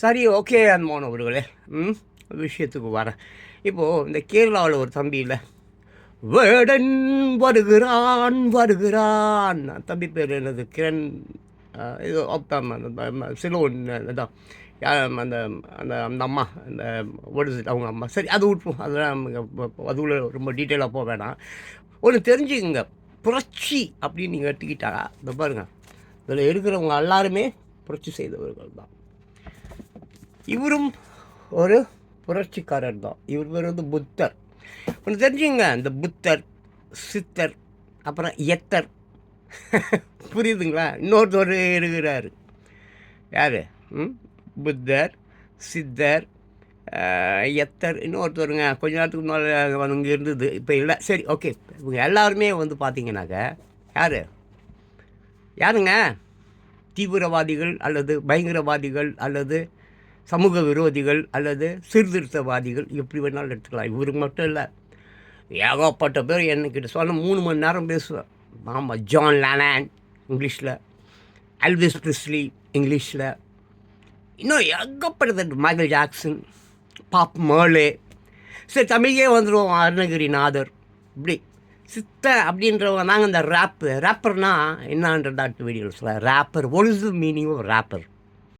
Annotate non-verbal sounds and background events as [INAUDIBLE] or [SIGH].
சரி ஓகே அன்மோகன் அவர்களே ம் விஷயத்துக்கு வரேன். இப்போது இந்த கேரளாவில் ஒரு தம்பி இல்லை. வேடன் வருகிறான் வருகிறான். தம்பி பேர் என்னது? கிரண் இது ஆப்தாம் அந்த சிலோன் இதான் அந்த அந்த அந்த அம்மா அந்த ஒடுது அவங்க அம்மா. சரி அது விட்டுருவோம் அதெல்லாம் அதுக்குள்ள ரொம்ப டீட்டெயிலாக போக வேணாம். ஒன்று தெரிஞ்சுக்கங்க. புரட்சி அப்படின்னு நீங்கள் எடுத்துக்கிட்டா இந்த பாருங்கள் இதில் இருக்கிறவங்க எல்லாருமே புரட்சி செய்தவர்கள் தான். இவரும் ஒரு புரட்சிக்காரர் தான் இவர் பேர் வந்து புத்தர். ஒன்று தெரிஞ்சுங்க இந்த புத்தர் சித்தர் அப்புறம் எத்தர். [LAUGHS] புரியுதுங்களா? இன்னொருத்தர் இருக்கிறாரு. யார்? ம்? புத்தர் சித்தர் எத்தர் இன்னொருத்தருங்க. கொஞ்ச நேரத்துக்கு முன்னால் வந்து இங்கே இருந்தது. இப்போ இல்லை. சரி ஓகே. இவங்க எல்லாருமே வந்து பார்த்தீங்கன்னாக்க யார்? யாருங்க? தீவிரவாதிகள் அல்லது பயங்கரவாதிகள் அல்லது சமூக விரோதிகள் அல்லது சீர்திருத்தவாதிகள் எப்படி வேணாலும் எடுத்துக்கலாம். இவருக்கு மட்டும் இல்லை. ஏகப்பட்ட பேர் என்கிட்ட சொன்ன மூணு மணி நேரம் பேசுவேன். ஆமாம் ஜான் லேனான் இங்கிலீஷில். அல்விஸ் பிரிஸ்லி இங்கிலீஷில். இன்னும் ஏகப்பட்டது மைக்கேல் ஜாக்சன் பாப் மேலே சரி தமிழே வந்துடுவோம் அருணகிரிநாதர் இப்படி சித்த அப்படின்றவங்க நாங்கள் இந்த ரேப்பு ரேப்பர்னால் என்னன்றதாட்டு வீடியோவில் சொல்ல rapper one is the meaning of rapper